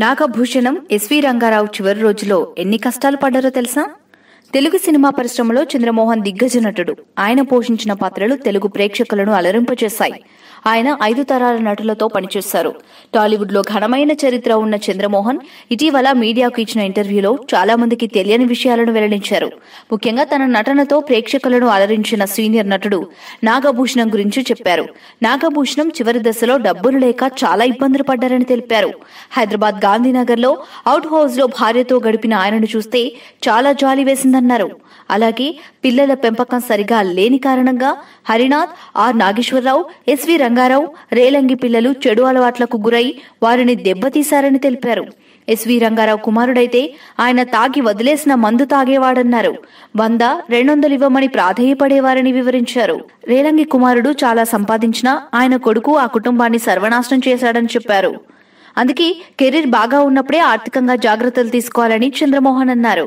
Nagabhushanam SV Rangarao చివరి రోజులో ఎన్ని కష్టాలు పడ్డారో తెలుసా? తెలుగు సినిమా పరిశ్రమలో చంద్రమోహన్ దిగ్గజ నటుడు. ఆయన పోషించిన పాత్రలు తెలుగు ప్రేక్షకులను అలరింపచేశాయి ఆయన ఐదు తరాల నటులతో పనిచేశారు. టాలీవుడ్లో ఘనమైన చరిత్ర ఉన్న చంద్రమోహన్ ఇటీవల మీడియాకు ఇచ్చిన ఇంటర్వ్యూలో చాలా మందికి తెలియని విషయాలను వెల్లడించారు. ముఖ్యంగా తన నటనతో ప్రేక్షకులను అలరించిన సీనియర్ నటుడు నాగభూషణం గురించి చెప్పారు. నాగభూషణం చివరి దశలో డబ్బులు లేక చాలా ఇబ్బందులు పడ్డారని తెలిపారు. హైదరాబాద్ గాంధీనగర్లో అవుట్ హౌస్లో భార్యతో గడిపిన ఆయనను చూస్తే చాలా జాలి అన్నారు. అలాగే పిల్లల పెంపకం సరిగా లేని కారణంగా Harinath R Nageswara Rao S V Ranga Rao Relangi పిల్లలు చెడు అలవాట్లకు గురై వారిని దెబ్బతీశారని తెలిపారు. ఎస్వి రంగారావు కుమారుడైతే ఆయన తాగి వదిలేసిన మందు తాగేవాడన్నారు. వంద రెండొందలు ఇవ్వమని ప్రాధేయపడేవారని వివరించారు. రేలంగి కుమారుడు చాలా సంపాదించినా ఆయన కొడుకు ఆ కుటుంబాన్ని సర్వనాశనం చేశాడని చెప్పారు. అందుకే కెరీర్ బాగా ఉన్నప్పుడే ఆర్థికంగా జాగ్రత్తలు తీసుకోవాలని చంద్రమోహన్ అన్నారు.